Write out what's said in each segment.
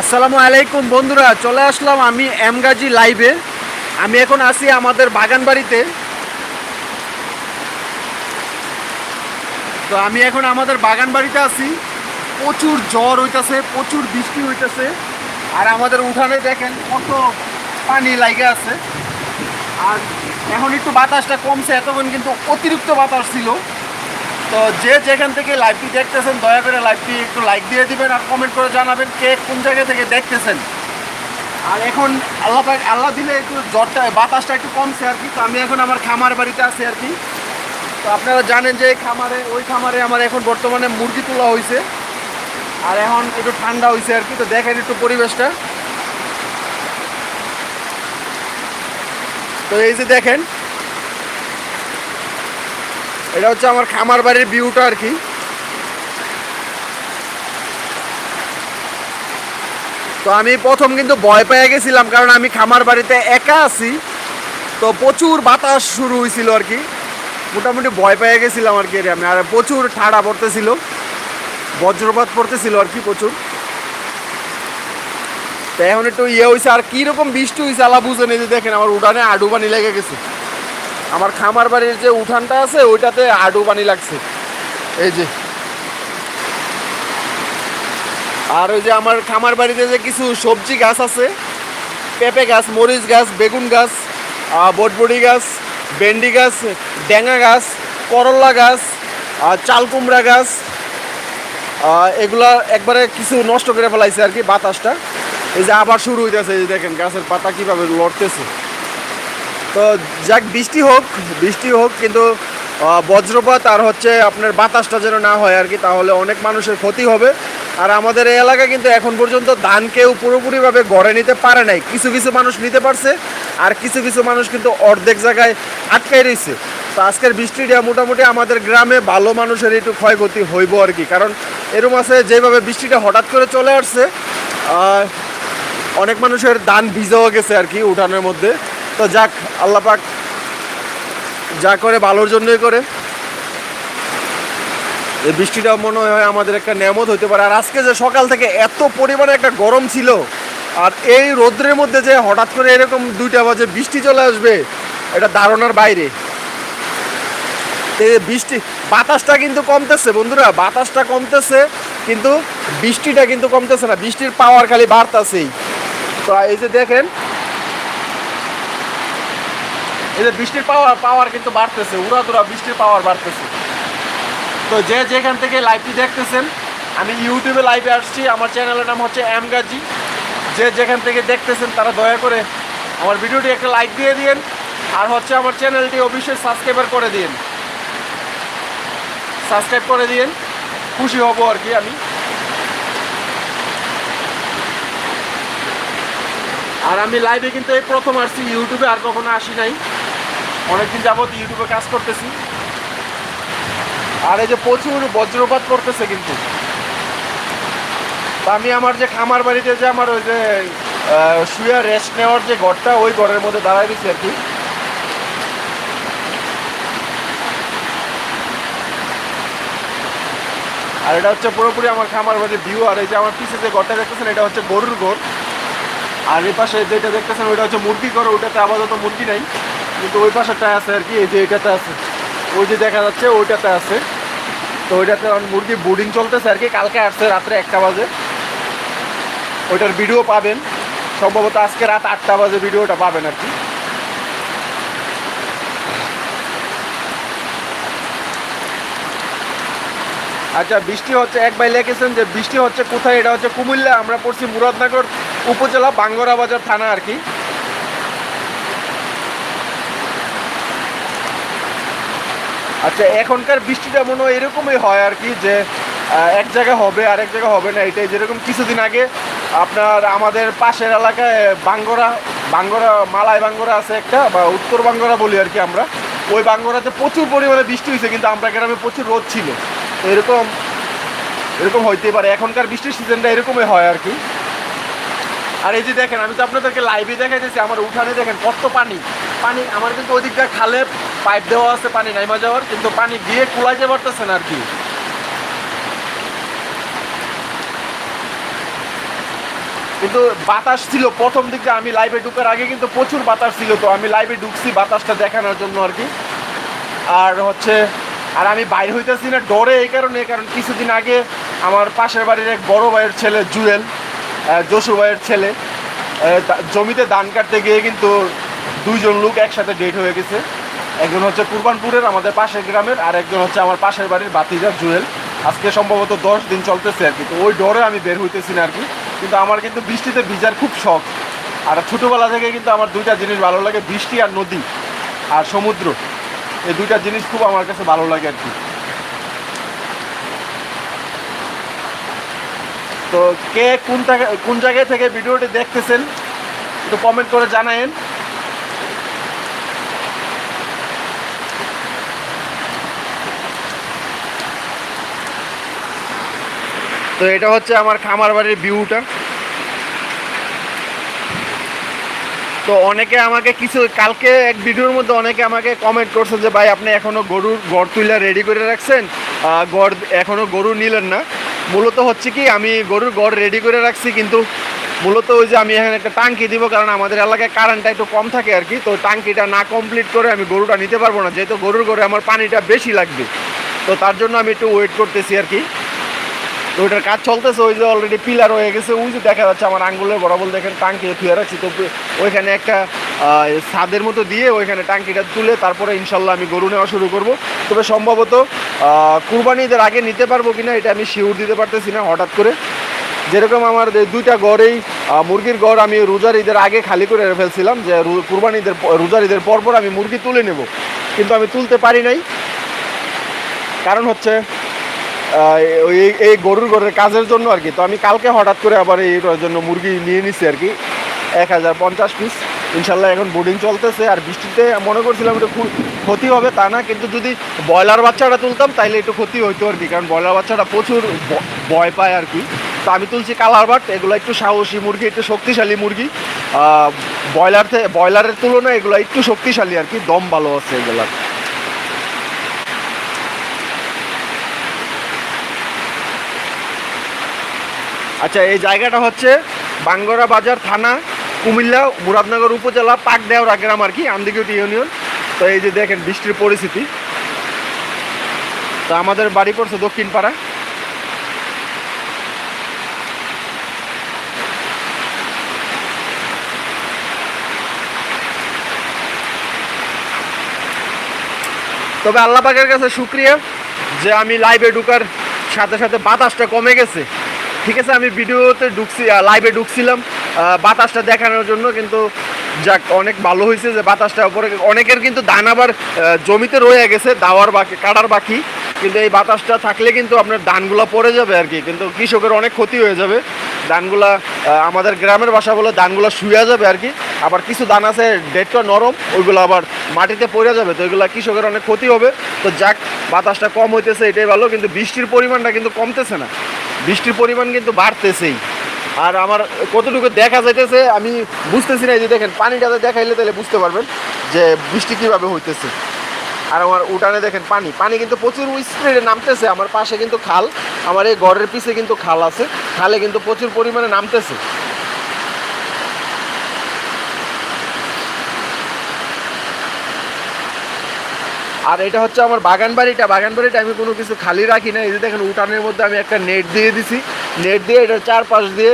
আসসালামু আলাইকুম বন্ধুরা, চলে আসলাম আমি এমগাজি লাইভে আমি এখন আছি আমাদের বাগান বাড়িতে তো আমি এখন আমাদের বাগান বাড়িতে আছি। প্রচুর জ্বর হইতেছে, প্রচুর বৃষ্টি হইতেছে। আর আমাদের উঠানে দেখেন কত পানি লাগে আছে। আর এখন একটু বাতাসটা কমছে, এতক্ষণ কিন্তু অতিরিক্ত বাতাস ছিল। তো যে যেখান থেকে লাইভটি দেখতেছেন, দয়া করে লাইভটি একটু লাইক দিয়ে দিবেন আর কমেন্ট করে জানাবেন কে কোন জায়গা থেকে দেখতেছেন। আর এখন আল্লাহ আল্লাহ দিলে একটু জ্বরটা, বাতাসটা একটু কমছে আর কি। তো আমি এখন আমার খামার বাড়িতে আছি আর কি। তো আপনারা জানেন যে খামারে, ওই খামারে আমার এখন বর্তমানে মুরগি তোলা হয়েছে আর এখন একটু ঠান্ডা হয়েছে আর কি। তো দেখেন একটু পরিবেশটা। তো এই যে দেখেন এটা হচ্ছে আমার খামার বাড়ির ভিউটা আর কি। তো আমি প্রথম কিন্তু ভয় পেয়ে গেছিলাম, কারণ আমি খামার বাড়িতে একা আছি। তো প্রচুর বাতাস শুরু হয়েছিল আর কি। মোটামুটি ভয় পেয়ে গেছিলাম আর কি আমি। আর প্রচুর ঠাড়া পড়তেছিল, বজ্রপাত পড়তেছিল আর কি প্রচুর। তো এখন একটু ইয়ে হয়েছে আর কীরকম বৃষ্টি হয়েছে আলা বুঝেন এই দেখেন আমার উডানে আডু পানি লেগে গেছে। আমার খামার বাড়ির যে উঠানটা আছে ওইটাতে আডু পানি লাগছে। এই যে। আর ওই যে আমার খামার বাড়িতে যে কিছু সবজি গাছ আছে পেঁপে গাছ মরিচ গাছ বেগুন গাছ আহ, বটবড়ি গাছ ভেন্ডি গাছ ড্যাঙা গাছ করল্লা গাছ আর চাল কুমড়া গাছ এগুলা একবারে কিছু নষ্ট করে ফেলাইছে আর কি বাতাসটা। এই যে আবার শুরু হইতেছে এই দেখেন গাছের পাতা কীভাবে লড়তেছে। তো যাক, বৃষ্টি হোক বৃষ্টি হোক, কিন্তু বজ্রপাত আর হচ্ছে আপনার বাতাসটা যেন না হয় আর কি, তাহলে অনেক মানুষের ক্ষতি হবে। আর আমাদের এই এলাকায় কিন্তু এখন পর্যন্ত ধান কেউ পুরোপুরিভাবে গড়ে নিতে পারে নাই। কিছু কিছু মানুষ নিতে পারছে, আর কিছু কিছু মানুষ কিন্তু অর্ধেক জায়গায় আটকাই রয়েছে তো আজকের বৃষ্টিটা মোটামুটি আমাদের গ্রামে ভালো মানুষের একটু ক্ষয়ক্ষতি হইব আর কি, কারণ এরকম আছে যেভাবে বৃষ্টিটা হঠাৎ করে চলে আসছে অনেক মানুষের দান ভিজাও গেছে আর কি উঠানের মধ্যে। তো যাক, আল্লাহ পাক যা করে ভালোর জন্যই করে। এই বৃষ্টিটা মনে হয় আমাদের একটা নেমত হইতে পারে। আর আজকে যে সকাল থেকে এত পরিমাণে একটা গরম ছিল, আর এই রোদ্রের মধ্যে যে হঠাৎ করে এরকম দুইটা বাজে বৃষ্টি চলে আসবে, এটা ধারণার বাইরে। বৃষ্টি, বাতাসটা কিন্তু কমতেছে বন্ধুরা, বাতাসটা কমতেছে, কিন্তু বৃষ্টিটা কিন্তু কমতেছে না। বৃষ্টির পাওয়ার খালি বাড়তাছেই। তো এই যে দেখেন যে বৃষ্টির পাওয়ার পাওয়ার কিন্তু বাড়তেছে, উড়া দুরা বৃষ্টির পাওয়ার বাড়তেছে। তো যে যেখান থেকে লাইভটি দেখতেছেন, আমি ইউটিউবে লাইভে আসছি, আমার চ্যানেলের নাম হচ্ছে এম গাজি যে যেখান থেকে দেখতেছেন, তারা দয়া করে আমার ভিডিওটি একটা লাইক দিয়ে দিন আর হচ্ছে আমার চ্যানেলটি অবশ্যই সাবস্ক্রাইবার করে দিন সাবস্ক্রাইব করে দিন খুশি হব আর কি আমি। আর আমি লাইভে কিন্তু এই প্রথম আসছি ইউটিউবে আর কখনো আসি নাই। অনেকদিন যাবত ইউটিউবে কাজ করতেছি। আর এই যে প্রচুর বজ্রপাত করতেছে কিন্তু। আমি আমার যে খামার বাড়িতে যে আমার ওই যে শুয়ে রেস্ট নেওয়ার যে ঘরটা, ওই ঘরের মধ্যে দাঁড়ায় দিচ্ছি আর কি। আর এটা হচ্ছে পুরোপুরি আমার খামার বাড়ির ভিউ আর এই যে আমার পিছে যে ঘরটা দেখতেছেন, এটা হচ্ছে গরুর ঘর। আর এই পাশে যেটা দেখতেছেন, ওইটা হচ্ছে মুরগি ঘর, ওইটাতে আপাতত মুরগি নাই। কিন্তু ওই পাশেরটা আছে আর কি, এই যে এটাতে আছে। ওই যে দেখা যাচ্ছে, ওইটাতে আছে। তো ওইটাতে মুরগি বোর্ডিং চলতেছে আর কি, কালকে আসছে রাত্রে একটা বাজে। ওইটার ভিডিও পাবেন। সম্ভবত আজকে রাত আটটা বাজে ভিডিওটা পাবেন আর কি। আচ্ছা বৃষ্টি হচ্ছে, এক ভাই লিখেছেন যে বৃষ্টি হচ্ছে কোথায়? এটা হচ্ছে কুমিল্লা, আমরা পড়ছি মুরাদনগর উপজেলা বাঙ্গরা বাজার থানা আর কি। আচ্ছা এখনকার বৃষ্টিটা মনে হয় এরকমই হয় আর কি যে এক জায়গায় হবে আর এক জায়গায় হবে না, এটাই যেরকম কিছুদিন আগে আপনার আমাদের পাশের এলাকায় বাঙ্গরা বাঙ্গরা মালায় বাঙ্গরা আছে একটা, বা উত্তর বাঙ্গরা বলি আর কি আমরা, ওই বাঙ্গরাতে প্রচুর পরিমাণে বৃষ্টি হয়েছে, কিন্তু আমরা গ্রামে প্রচুর রোদ ছিল। এরকম এরকম হইতেই পারে, এখনকার বৃষ্টির সিজনটা এরকমই হয় আর কি। আর এই যে দেখেন, আমি তো আপনাদেরকে লাইভে দেখাইতেছি, আমার উঠানে দেখেন কত পানি। পানি, আমার কিন্তু ওদিকটা খালে পাইপ দেওয়া আছে, পানি নাইমা যাওয়ার কিন্তু পানি গিয়ে কুলাইতে পারতেছে না আর কি কিন্তু বাতাস ছিল প্রথম দিকে, আমি লাইভে ঢুকার আগে কিন্তু প্রচুর বাতাস ছিল, তো আমি লাইভে ঢুকছি বাতাসটা দেখানোর জন্য আর কি আর হচ্ছে, আর আমি বাইর হইতেছি না ডরে এই কারণে, কারণ কিছুদিন আগে আমার পাশের বাড়ির এক বড় ভাইয়ের ছেলে জুয়েল জসু ভাইয়ের ছেলে জমিতে ধান কাটতে গিয়ে কিন্তু দুইজন লোক একসাথে ডেট হয়ে গেছে। একজন হচ্ছে কুরবানপুরের, আমাদের পাশের গ্রামের, আর একজন হচ্ছে আমার পাশের বাড়ির বাতিজা জুয়েল। আজকে সম্ভবত দশ দিন চলতেছে আর কি। তো ওই ডরে আমি বের হইতেছি না আর কি। কিন্তু আমার কিন্তু বৃষ্টিতে ভিজার খুব শখ। আর ছোটোবেলা থেকে কিন্তু আমার দুইটা জিনিস ভালো লাগে, বৃষ্টি আর নদী আর সমুদ্র। এই দুইটা জিনিস খুব আমার কাছে ভালো লাগে আর কি। তো কে কোন জায়গা- কোন জায়গায় থেকে ভিডিওটি দেখতেছেন, একটু কমেন্ট করে জানায়েন। তো এটা হচ্ছে আমার খামার বাড়ির ভিউটা তো অনেকে আমাকে কিছু কালকে এক ভিডিওর মধ্যে অনেকে আমাকে কমেন্ট করছে যে, ভাই, আপনি এখনও গরুর গড় তুইলা রেডি করে রাখছেন? গড় এখনও গরু নিলেন না। মূলত হচ্ছে কি, আমি গরুর গড় রেডি করে রাখছি, কিন্তু মূলত ওই যে আমি এখানে একটা টাঙ্কি দিব, কারণ আমাদের এলাকায় কারেন্টটা একটু কম থাকে আর কি, তো টাঙ্কিটা না কমপ্লিট করে আমি গরুটা নিতে পারব না, যেহেতু গরুর গড়ে আমার পানিটা বেশি লাগবে। তো তার জন্য আমি একটু ওয়েট করতেছি আর কি। তো ওইটার কাজ চলতেছে ওই যে অলরেডি পিলার হয়ে গেছে ওই যে দেখা যাচ্ছে আমার আঙ্গুলের বরাবর দেখেন টাঙ্কি থুয়ে রাখছি। তো ওইখানে একটা ছাদের মতো দিয়ে ওইখানে টাঙ্কিটা তুলে তারপরে ইনশাল্লাহ আমি গরু নেওয়া শুরু করব। তবে সম্ভবত আহ, কুরবানিদের আগে নিতে পারব কিনা এটা আমি শিউর দিতে পারতেছি না হঠাৎ করে। যেরকম আমার দুইটা গড়েই মুরগির গড় আমি রোজার ঈদের আগে খালি করে ফেলছিলাম যে কুরবানি ঈদের রোজার ঈদের পর পর আমি মুরগি তুলে নেব। কিন্তু আমি তুলতে পারি নাই। কারণ হচ্ছে এই- এই গরুর ঘরের কাজের জন্য আর কি। তো আমি কালকে হঠাৎ করে আবার এইটার জন্য মুরগি নিয়ে নিছি আর কি। এক হাজার পঞ্চাশ পিস ইনশাল্লাহ এখন বোর্ডিং চলতেছে। আর বৃষ্টিতে মনে করছিলাম একটু ক্ষতি হবে তা না, কিন্তু যদি ব্রয়লার বাচ্চাটা তুলতাম, তাইলে একটু ক্ষতি হইতো আর কি। কারণ ব্রয়লার বাচ্চাটা প্রচুর ভয় পায় আর কি। তো আমি তুলছি কালার বাট, এগুলো একটু সাহসী মুরগি, একটু শক্তিশালী মুরগি। ব্রয়লার ব্রয়লারের তুলনায় এগুলো একটু শক্তিশালী আর কি। দম ভালো আছে এগুলার। আচ্ছা এই জায়গাটা হচ্ছে বাঙ্গরা বাজার থানা, কুমিল্লা, মুরাদনগর উপজেলা পাক পাকদেওরা গ্রাম আর কি আন্দিকুটি ইউনিয়ন। তো এই যে দেখেন, বৃষ্টির পরিস্থিতি। তো আমাদের বাড়ি পড়ছে দক্ষিণ পাড়া তবে আল্লাহ পাকের কাছে শুক্রিয়া যে আমি লাইভে ঢুকার সাথে সাথে বাতাসটা কমে গেছে। ঠিক আছে, আমি ভিডিওতে ঢুকছি লাইভে ঢুকছিলাম বাতাসটা দেখানোর জন্য, কিন্তু যাক, অনেক ভালো হয়েছে যে বাতাসটা উপরে, অনেকের কিন্তু ধান আবার জমিতে রয়ে গেছে, দাওয়ার বাকি, কাটার বাকি, কিন্তু এই বাতাসটা থাকলে কিন্তু আপনার ধানগুলো পড়ে যাবে আর কি, কিন্তু কৃষকের অনেক ক্ষতি হয়ে যাবে। ধানগুলা আমাদের গ্রামের বাসা বলে ধানগুলো শুয়ে যাবে আর কি, আবার কিছু ধান আছে ডেটটা নরম, ওইগুলো আবার মাটিতে পড়ে যাবে, তো ওইগুলো কৃষকের অনেক ক্ষতি হবে। তো যাক, বাতাসটা কম হইতেছে, এটাই ভালো, কিন্তু বৃষ্টির পরিমাণটা কিন্তু কমতেছে না। বৃষ্টির পরিমাণ কিন্তু বাড়তেছেই। আর আমার কতটুকু দেখা যাইতেছে, আমি বুঝতেছি না যে দেখেন, পানিটা দেখাইলে তাহলে বুঝতে পারবেন যে বৃষ্টি কীভাবে হইতেছে। আর আমার উঠানে দেখেন পানি পানি কিন্তু প্রচুর স্প্রেডে নামতেছে, আমার পাশে কিন্তু খাল, আমার এই ঘরের পিছে কিন্তু খাল আছে, খালে কিন্তু প্রচুর পরিমাণে নামতেছে। আর এটা হচ্ছে আমার বাগান বাড়িটা। বাগান বাড়িটা আমি কোনো কিছু খালি রাখি না। এই যে দেখেন, উঠানের মধ্যে আমি একটা নেট দিয়ে দিছি। নেট দিয়ে এটার চারপাশ দিয়ে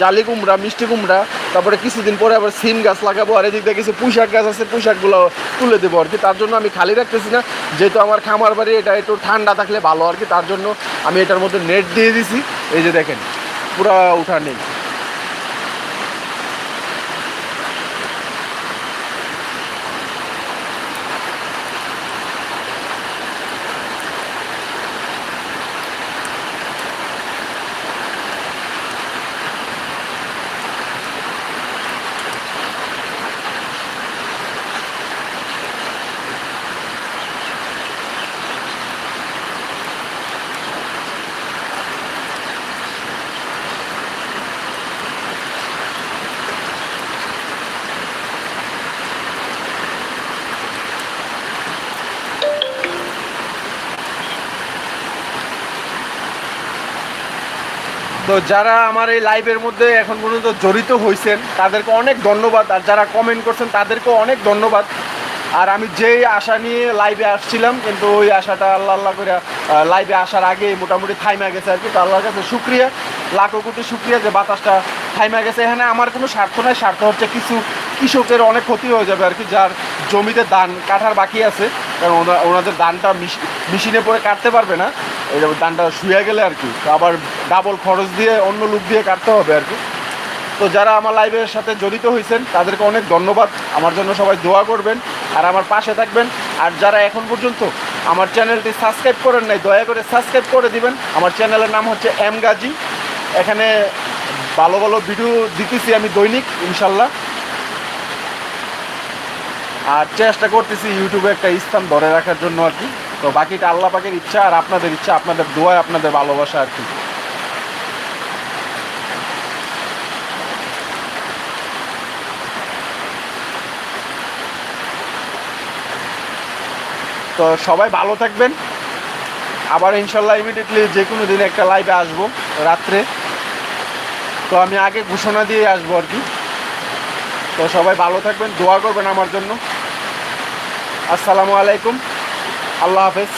জালি কুমড়া, মিষ্টি কুমড়া, তারপরে কিছুদিন পরে আবার সিম গাছ লাগাবো। আর এদিক দিয়ে কিছু পুঁইশাক গাছ আছে, পুঁইশাকগুলো তুলে দেবো আর কি। তার জন্য আমি খালি রাখতেছি না। যেহেতু আমার খামার বাড়ি, এটা একটু ঠান্ডা থাকলে ভালো আর কি। তার জন্য আমি এটার মধ্যে নেট দিয়ে দিছি। এই যে দেখেন, পুরা উঠানে তো যারা আমার এই লাইভের মধ্যে এখন পর্যন্ত জড়িত হয়েছেন তাদেরকে অনেক ধন্যবাদ। আর যারা কমেন্ট করছেন, তাদেরকেও অনেক ধন্যবাদ। আর আমি যেই আশা নিয়ে লাইভে আসছিলাম, কিন্তু ওই আশাটা আল্লাহ আল্লাহ করে লাইভে আসার আগে মোটামুটি থাইমা গেছে আর কি তো আল্লাহর কাছে শুক্রিয়া, লাখো কোটি শুক্রিয়া যে বাতাসটা থাইমা গেছে। এখানে আমার কোনো স্বার্থ নাই, স্বার্থ হচ্ছে কিছু কৃষকের অনেক ক্ষতি হয়ে যাবে আর কি যার জমিতে ধান কাটার বাকি আছে। কারণ ওনা- ওনাদের ধানটা মিশ- মেশিনে পরে কাটতে পারবে না, এই ধানটা শুয়ে গেলে আর কি আবার ডাবল খরচ দিয়ে, অন্য লোক দিয়ে কাটতে হবে আর কি। তো যারা আমার লাইভের সাথে জড়িত হয়েছেন, তাদেরকে অনেক ধন্যবাদ। আমার জন্য সবাই দোয়া করবেন আর আমার পাশে থাকবেন। আর যারা এখন পর্যন্ত আমার চ্যানেলটি সাবস্ক্রাইব করেন নাই, দয়া করে সাবস্ক্রাইব করে দিবেন। আমার চ্যানেলের নাম হচ্ছে এম গাজী এখানে ভালো ভালো ভিডিও দিতেছি আমি দৈনিক, ইনশাল্লাহ। আর চেষ্টা করতেছি ইউটিউবে একটা স্থান ধরে রাখার জন্য আর কি। তো বাকিটা আল্লাহ পাকের ইচ্ছা আর আপনাদের ইচ্ছা, আপনাদের দোয়ায় আপনাদের ভালোবাসা আর কি। তো সবাই ভালো থাকবেন। আবার ইনশাল্লাহ ইমিডিয়েটলি যে কোনো দিন একটা লাইভে আসব, রাত্রে। তো আমি আগে ঘোষণা দিয়ে আসব আর কি। তো সবাই ভালো থাকবেন, দোয়া করবেন আমার জন্য। আসসালামু আলাইকুম। আল্লাহ হাফেজ।